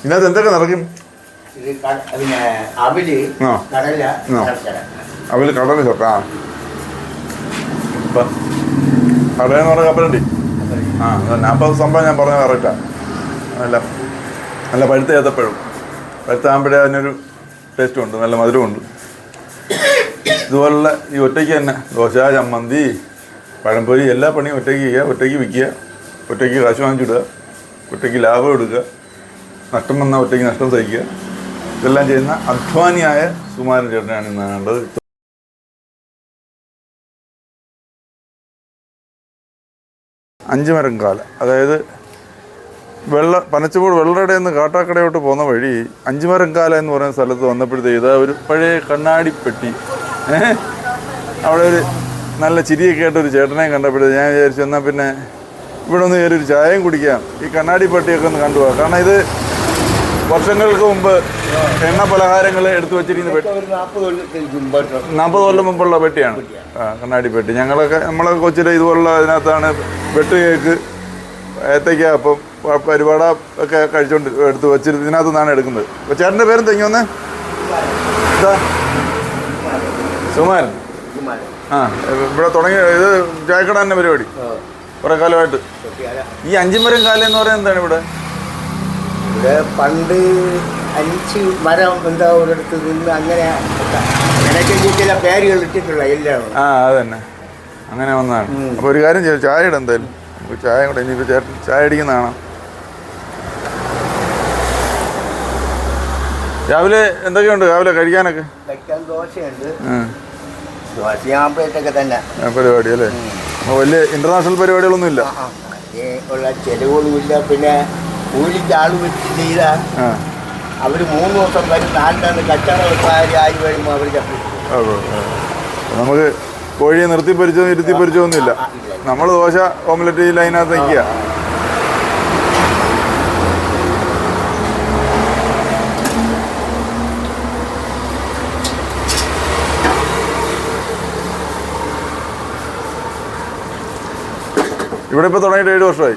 ഇതിനകത്ത് എന്തൊക്കെ നിറയ്ക്കും പിന്നെ അവിൽ. കടല കടല ചേർക്ക ആ. കടലെന്ന് പറഞ്ഞ കപ്പലണ്ടി? ആ അപ്പം സംഭവം ഞാൻ പറഞ്ഞ കറക്റ്റാ നല്ല നല്ല പഴുത്ത ഏത്തപ്പഴം. പഴുത്താകുമ്പോഴേ അതിനൊരു ടേസ്റ്റും ഉണ്ട്. നല്ല മധുരമുണ്ട് ഇതുപോലുള്ള ഈ ഒറ്റയ്ക്ക് തന്നെ ദോശ ചമ്മന്തി പഴംപൊരി എല്ലാ പണിയും ഒറ്റയ്ക്ക് ചെയ്യുക ഒറ്റയ്ക്ക് വിൽക്കുക ഒറ്റയ്ക്ക് കാശ് വാങ്ങിച്ചിടുക ഒറ്റയ്ക്ക് ലാഭം എടുക്കുക. നഷ്ടം വന്ന ഒറ്റയ്ക്ക് നഷ്ടം സഹിക്കുക. ഇതെല്ലാം ചെയ്യുന്ന അധ്വാനിയായ സുമാരൻ ചേട്ടനാണ് ഇന്ന് കണ്ടത് അഞ്ച് മരം കാല അതായത് വെള്ള പനച്ചപ്പോൾ വെള്ളയുടെ നിന്ന് കാട്ടാക്കടയോട്ട് പോകുന്ന വഴി അഞ്ചുമരം കാല എന്ന് പറയുന്ന സ്ഥലത്ത് വന്നപ്പോഴത്തേക്ക് ഇതാ ഒരു പഴയ കണ്ണാടി പെട്ടി. അവിടെ ഒരു നല്ല ചിരിയൊക്കെ ആയിട്ട് ഒരു ചേട്ടനെ കണ്ടപ്പോഴേ ഞാൻ വിചാരിച്ചു എന്നാൽ പിന്നെ ഇവിടെ ഒന്ന് കയറി ഒരു ചായയും കുടിക്കാം. ഈ കണ്ണാടി പെട്ടിയൊക്കെ ഒന്ന് കണ്ടുപോകാം കാരണം ഇത് വർഷങ്ങൾക്ക് മുമ്പ് എണ്ണ പലഹാരങ്ങൾ എടുത്തു വെച്ചിരിക്കുന്ന പെട്ടി നാൽപ്പത് കൊല്ലം മുമ്പുള്ള പെട്ടിയാണ്. ആ കണ്ണാടി പെട്ടി. ഞങ്ങളൊക്കെ നമ്മളെ കൊച്ചിലെ ഇതുപോലുള്ള അതിനകത്താണ് വെട്ട് കേക്ക് ഏത്തയ്ക്ക അപ്പം പരിപാട ഒക്കെ കഴിച്ചുകൊണ്ട് എടുത്ത് വെച്ചിട്ട് ഇതിനകത്ത് നിന്നാണ് എടുക്കുന്നത്. അപ്പോൾ ചേട്ടന്റെ പേരും തെങ്ങി ഇതാ. സുമാരൻ ആ ഇവിടെ തുടങ്ങി ഇത് ചായക്കട തന്നെ പരിപാടി കുറേ കാലമായിട്ട്. ഈ അഞ്ചുമരം കാലം എന്ന് പറയുന്നത് എന്താണ് ഇവിടെ? ഇവിടെ പണ്ട് അഞ്ച് മരം എന്താ ഒരിടത്ത് നിന്ന് അങ്ങനെ ഈ ചില പേരുകൾ ഇട്ടിട്ടുള്ള എല്ലാം. ആ അത് തന്നെ. അങ്ങനെ വന്നതാണ്. ഉം. അപ്പോൾ ഒരു കാര്യം ചെയ്യും ചായ ഇട എന്തായാലും ചായ കൂടെ ഇനിയിപ്പോൾ ചേട്ടൻ ചായ അടിക്കുന്നതാണ് രാവിലെ എന്തൊക്കെയുണ്ട്? രാവിലെ കഴിക്കാനൊക്കെ? കഴിക്കാൻ ദോശയുണ്ട്. തന്നെ. പരിപാടി അല്ലേ? വലിയ ഇന്റർനാഷണൽ പരിപാടികളൊന്നും ഇല്ല. ഉള്ള പിന്നെ കൂലിക്ക് ആൾ വെച്ച് ചെയ്ത അവർ മൂന്ന് ദിവസം വരും നാലിനാണ് കച്ചവടക്കാർ ആയി വരുമ്പോൾ അവർ. നമുക്ക് കോഴിയെ നിർത്തി പൊരിച്ചോ ഇരുത്തി പൊരിച്ചോ ഒന്നുമില്ല. നമ്മൾ ദോശ ഓംലെറ്റ് ചെയ്യില്ല അതിനകത്ത് നിൽക്കുക ഇവിടെ ഇപ്പോൾ തുടങ്ങിയിട്ട് ഏഴ് വർഷമായി.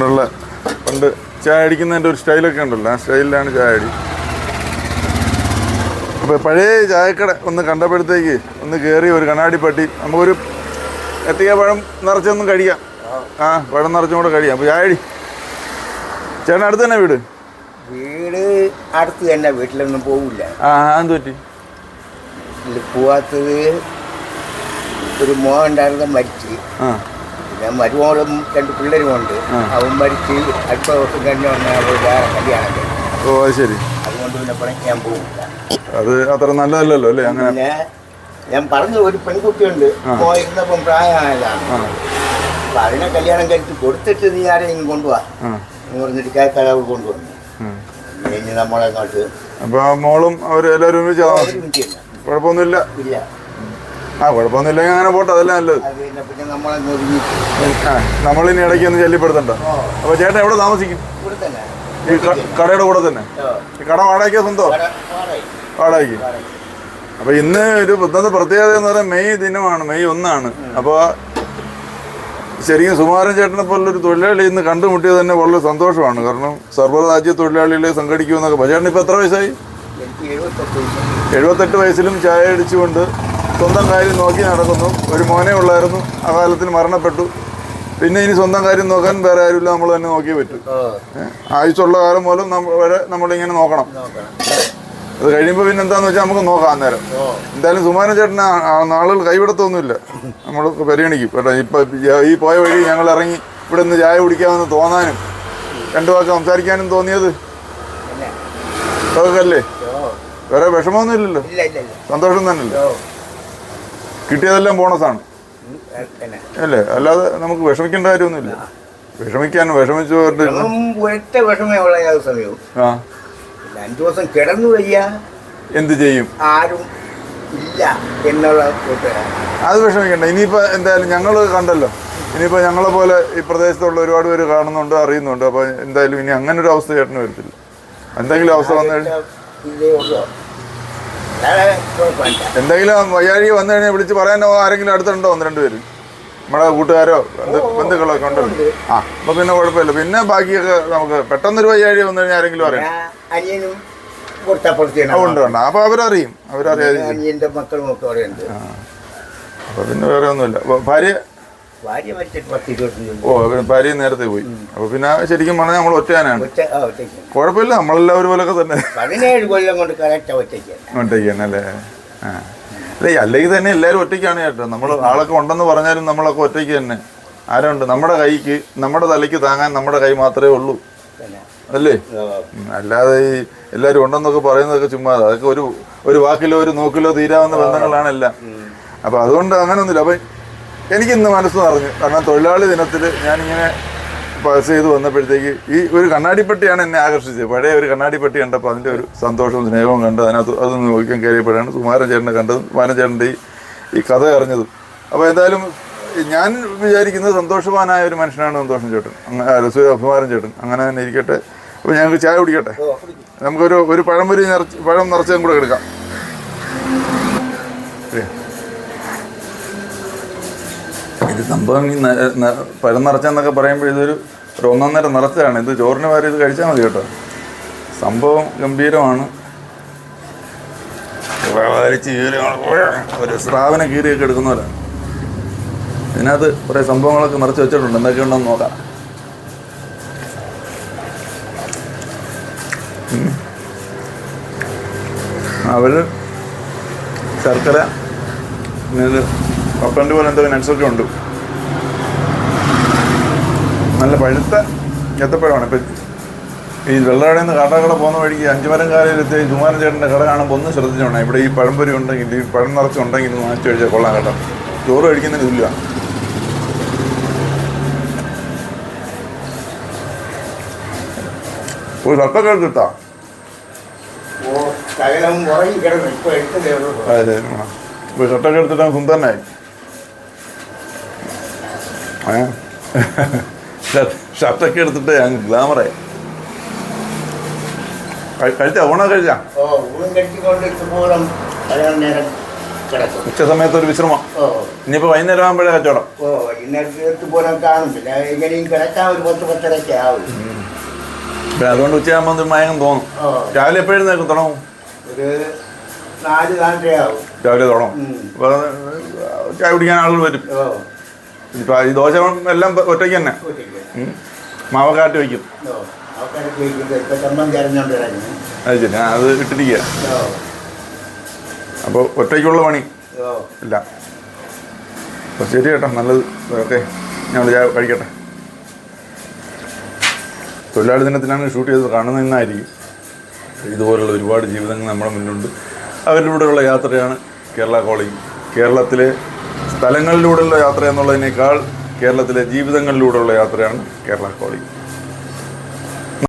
പണ്ടുള്ള പണ്ട് ചായ അടിക്കുന്നതിന്റെ ഒരു സ്റ്റൈലൊക്കെ ഉണ്ടല്ലോ ആ സ്റ്റൈലിലാണ് ചായ അടി. അപ്പോൾ പഴയ ചായക്കട ഒന്ന് കണ്ടപ്പോഴത്തേക്ക് ഒന്ന് കയറി ഒരു കണ്ണാടി പട്ടി നമുക്കൊരു എത്തിയ പഴം നിറച്ചൊന്നും കഴിക്കാം. ആ പഴം നിറച്ചും കൂടെ കഴിയാം അപ്പോൾ ചായ അടി. ചേട്ടൻ അടുത്ത് തന്നെ വീട്? വീട് അടുത്ത് തന്നെ വീട്ടിലൊന്നും പോകില്ല ആ എന്ത് പറ്റി? പോവാത്തത് ഒരു മോൻ ഉണ്ടായിരുന്ന മരിച്ച്. ആ. പിന്നെ മരുമോളും രണ്ട് പിള്ളേരുമുണ്ട്. ഉണ്ട് അവൻ മരിച്ച് അടുത്ത ദിവസം തന്നെ വന്ന് അവൾ വേറെ കല്യാണം കഴിഞ്ഞു. ഓ ശരി. അതുകൊണ്ട് പിന്നെ പണിക്ക് ഞാൻ പോകില്ല അത് അത്ര നല്ലതല്ലല്ലോ അല്ലേ അങ്ങനെ? ഞാൻ പറഞ്ഞു ഒരു പെൺകുട്ടിയുണ്ട്. പോയിരുന്നപ്പം പ്രായമായതാണ്. അപ്പൊ അതിനെ കല്യാണം കഴിച്ച് കൊടുത്തിട്ട് നീ ആരെയും കൊണ്ടുപോവാ എന്ന് പറഞ്ഞിട്ട് കേൾക്കാതെ കൊണ്ടുവന്നു. കഴിഞ്ഞ് നമ്മളെ അങ്ങോട്ട് അപ്പോൾ മോളും അവരെല്ലാവരും കുഴപ്പമൊന്നുമില്ല. ഇല്ല. ആ കുഴപ്പമൊന്നുമില്ലെങ്കിൽ അങ്ങനെ പോട്ടെ അതല്ലേ നല്ലത്. ആ നമ്മളിനി ഇടയ്ക്ക് ഒന്ന് ശല്യപ്പെടുത്തണ്ട അപ്പൊ അപ്പോൾ ചേട്ടൻ എവിടെ താമസിക്കും? ഈ കടയുടെ കൂടെ തന്നെ? ഈ കട വാടകയ്ക്കോ സ്വന്തോ? വാട- വാടകയ്ക്ക്. അപ്പോൾ ഇന്ന് ഒരു ഇന്നത്തെ പ്രത്യേകത എന്ന് പറയുന്നത് മെയ് ദിനമാണ് മെയ് ഒന്നാണ്. അപ്പോൾ ശരിക്കും സുമാരൻ ചേട്ടനെ പോലൊരു തൊഴിലാളി ഇന്ന് കണ്ടുമുട്ടിയത് തന്നെ വളരെ സന്തോഷമാണ്. കാരണം സർവരാജ്യ തൊഴിലാളികളെ സംഘടിക്കുമെന്നൊക്കെ ചേട്ടൻ ഇപ്പോൾ എത്ര വയസ്സായി. എഴുപത്തെട്ട് വയസ്സിലും ചായ അടിച്ചുകൊണ്ട് സ്വന്തം കാര്യം നോക്കി നടക്കുന്നു. ഒരു മോനെ ഉള്ളായിരുന്നു. ആ കാലത്തിൽ മരണപ്പെട്ടു. പിന്നെ ഇനി സ്വന്തം കാര്യം നോക്കാൻ വേറെ ആരുമില്ല. നമ്മൾ തന്നെ നോക്കിയേ പറ്റും. ആയുസുള്ള കാലം പോലും വരെ നമ്മളിങ്ങനെ നോക്കണം. അത് കഴിയുമ്പോൾ പിന്നെ എന്താന്ന് വെച്ചാൽ നമുക്ക് നോക്കാം അന്നേരം. എന്തായാലും സുമാന ചേട്ടന് നാളുകൾ കൈവിടത്തൊന്നുമില്ല. നമ്മൾ പരിഗണിക്കും. കേട്ടോ ഇപ്പം ഈ പോയ വഴി ഞങ്ങൾ ഇറങ്ങി ഇവിടെ നിന്ന് ചായ കുടിക്കാമെന്ന് തോന്നാനും രണ്ടു വാക്ക് സംസാരിക്കാനും തോന്നിയത്? അതൊക്കെ അല്ലേ? വേറെ വിഷമമൊന്നുമില്ലല്ലോ സന്തോഷം തന്നെയല്ലേ? കിട്ടിയതെല്ലാം ബോണസാണ് അല്ലേ? അല്ലാതെ നമുക്ക് വിഷമിക്കേണ്ട കാര്യമൊന്നുമില്ല. വിഷമിക്കാൻ വിഷമിച്ചു ഒറ്റ വിഷമേ ഉള്ള സമയവും. ആ. അഞ്ചു ദിവസം കിടന്നു വയ്യ. എന്ത് ചെയ്യും? ആരും ഇല്ല എന്നുള്ള അത് വിഷമിക്കണ്ട. ഇനിയിപ്പോൾ എന്തായാലും ഞങ്ങൾ കണ്ടല്ലോ. ഇനിയിപ്പോൾ ഞങ്ങളെ പോലെ ഈ പ്രദേശത്തുള്ള ഒരുപാട് പേര് കാണുന്നുണ്ട് അറിയുന്നുണ്ട്. അപ്പോൾ എന്തായാലും ഇനി അങ്ങനെ ഒരു അവസ്ഥ ചേട്ടന് വരത്തില്ല. എന്തെങ്കിലും അവസ്ഥ വന്നു കഴിഞ്ഞാൽ ഇതേ ഉള്ളൂ അല്ലാതെ കുഴപ്പമില്ല എന്തെങ്കിലും വയ്യാഴി വന്നു കഴിഞ്ഞാൽ വിളിച്ച് പറയാനോ? ആരെങ്കിലും അടുത്തുണ്ടോ? ഒന്ന് രണ്ട് പേര്. നമ്മുടെ കൂട്ടുകാരോ? ബന്ധുക്കളോ ഒക്കെ ഉണ്ടല്ലോ. ആ അപ്പൊ പിന്നെ കുഴപ്പമില്ല. പിന്നെ ബാക്കിയൊക്കെ നമുക്ക് പെട്ടെന്നൊരു വയ്യാഴി വന്നു കഴിഞ്ഞാൽ ആരെങ്കിലും അറിയാം അപ്പൊ ഉണ്ട് ഉണ്ട് അപ്പോൾ അവരറിയും അവരറിയാതെ അപ്പൊ പിന്നെ വേറെ ഒന്നുമില്ല. ഭാര്യ? ഭാര്യ മരിച്ചിട്ട് പത്ത് ഇരുപത്തഞ്ച് ഓ പിന്നെ ഭാര്യ നേരത്തെ പോയി. അപ്പൊ പിന്നെ ശരിക്കും പറഞ്ഞാൽ നമ്മൾ ഒറ്റയാനാണ് ഒറ്റ ആ കുഴപ്പമില്ല നമ്മളെല്ലാവരും പോലൊക്കെ തന്നെ. പതിനേഴ് കൊല്ലം കൊണ്ട് കറക്റ്റ് ഒറ്റയ്ക്കാണ്. ഒറ്റയ്ക്കാണ് അല്ലേ? ആ. അല്ലേ അല്ലെങ്കിൽ തന്നെ എല്ലാവരും ഒറ്റയ്ക്കാണ് ചേട്ടാ നമ്മൾ ആളൊക്കെ ഉണ്ടെന്ന് പറഞ്ഞാലും നമ്മളൊക്കെ ഒറ്റയ്ക്ക് തന്നെ. ആരുണ്ട്? നമ്മുടെ കൈക്ക് നമ്മുടെ തലയ്ക്ക് താങ്ങാൻ നമ്മുടെ കൈ മാത്രമേ ഉള്ളൂ. അല്ലേ? അല്ലാതെ ഈ എല്ലാവരും ഉണ്ടെന്നൊക്കെ പറയുന്നതൊക്കെ ചുമ്മാ അതൊക്കെ ഒരു ഒരു വാക്കിലോ ഒരു നോക്കിലോ തീരാവുന്ന ബന്ധങ്ങളാണ് എല്ലാം. അപ്പോൾ അതുകൊണ്ട് അങ്ങനെ ഒന്നുമില്ല അപ്പം എനിക്കിന്ന് മനസ്സ് നിറഞ്ഞു. കാരണം തൊഴിലാളി ദിനത്തിൽ ഞാനിങ്ങനെ പാസ് ചെയ്ത് വന്നപ്പോഴത്തേക്ക് ഈ ഒരു കണ്ണാടിപ്പെട്ടിയാണ് എന്നെ ആകർഷിച്ചത്. പഴയ ഒരു കണ്ണാടിപ്പെട്ടി കണ്ടപ്പോൾ അതിന്റെ ഒരു സന്തോഷവും സ്നേഹവും കണ്ട് അതിനകത്ത് അതൊന്ന് നോക്കിയാൽ കയറിയപ്പോഴാണ് സുമാരൻ ചേട്ടനെ കണ്ടതും സുമാരൻ ചേട്ടന്റെ ഈ ഈ കഥ അറിഞ്ഞതും. അപ്പോൾ എന്തായാലും ഞാൻ വിചാരിക്കുന്നത് സന്തോഷവാനായ ഒരു മനുഷ്യനാണ് സന്തോഷം ചേട്ടൻ. സുമാരൻ ചേട്ടൻ. അങ്ങനെ തന്നെ ഇരിക്കട്ടെ. അപ്പോൾ ഞങ്ങൾക്ക് ചായ കുടിക്കട്ടെ? ഓ, ഒരു നമുക്കൊരു ഒരു നിറച്ച് പഴം നിറച്ചതും കൂടെ എടുക്കാം. ഇത് സംഭവം ഈ പഴം നിറച്ചെന്നൊക്കെ പറയുമ്പോൾ ഇതൊരു ഒരു ഒന്നാം നേരം നിറച്ചതാണ്. ഇത് ചോറിന് വരെ ഇത് കഴിച്ചാൽ മതി കേട്ടോ. സംഭവം ഗംഭീരമാണ്. ഒരു സ്രാവിനെ കീറിയൊക്കെ എടുക്കുന്ന പോലെ. ഇതിനകത്ത് കുറേ സംഭവങ്ങളൊക്കെ നിറച്ച് വെച്ചിട്ടുണ്ട്. എന്തൊക്കെ ഉണ്ടെന്ന് നോക്കാം. അവർ ശർക്കര പപ്പന്റെ പോലെ എന്തോ നെറ്റ്സൊക്കെ ഉണ്ട്. നല്ല പഴുത്ത ഏത്തപ്പഴമാണ് ഇപ്പം ഈ വെള്ളകടയിൽ നിന്ന് കാട്ടാക്കട പോകുന്ന വഴിക്ക് അഞ്ചുമരം കാലയിലെത്തി കുമാരൻ ചേട്ടന്റെ കട കാണുമ്പോൾ ഒന്ന് ശ്രദ്ധിച്ചോണം. ഇവിടെ ഈ പഴംപൊരി ഉണ്ടെങ്കിൽ ഈ പഴം നിറച്ചുണ്ടെങ്കിൽ വാങ്ങിച്ചു കഴിച്ചാൽ കൊള്ളാം കേട്ടോ. ചോറ് കഴിക്കുന്നതിന് ഇല്ല ഒരു ഷർട്ടൊക്കെ എടുത്തിട്ടാ അതെ ഒരു ഷർട്ടൊക്കെ സുന്ദരനായി ഏ? ഷർട്ടൊക്കെ എടുത്തിട്ട് ഞാൻ ഗ്ലാമറായി കഴിച്ച? ഊണ കഴിച്ച? ഉച്ച സമയത്ത് ഒരു വിശ്രമം. ഇനിയിപ്പോ വൈകുന്നേരം ആകുമ്പോഴേ കച്ചവടം. പിന്നെ അതുകൊണ്ട് ഉച്ചയാകുമ്പോൾ മയങ്ങം തോന്നും. രാവിലെ എപ്പോഴും തുടങ്ങും? രാവിലെ തുടങ്ങും. ചായ കുടിക്കാൻ ആളുകൾ വരും. ഇപ്പം ഈ ദോശ എല്ലാം ഒറ്റയ്ക്ക് തന്നെ. മാവക്കാട്ട് വയ്ക്കും അത് ശരി അത് ഇട്ടിരിക്കുക അപ്പോൾ ഒറ്റയ്ക്കുള്ള പണി. ഇല്ല. അപ്പോൾ ശരി കേട്ടോ നല്ലത്. ഓക്കെ ഞങ്ങൾ വിചാ കഴിക്കട്ടെ. തൊഴിലാളി ദിനത്തിലാണ് ഷൂട്ട് ചെയ്തത് കാണുന്നതെന്നായിരിക്കും ഇതുപോലുള്ള ഒരുപാട് ജീവിതങ്ങൾ നമ്മുടെ മുന്നിലുണ്ട്. അവരിലൂടെയുള്ള യാത്രയാണ് കേരള കോളേജ്. കേരളത്തിലെ സ്ഥലങ്ങളിലൂടെയുള്ള യാത്ര എന്നുള്ളതിനേക്കാൾ കേരളത്തിലെ ജീവിതങ്ങളിലൂടെയുള്ള യാത്രയാണ് കേരള കോളിംഗ്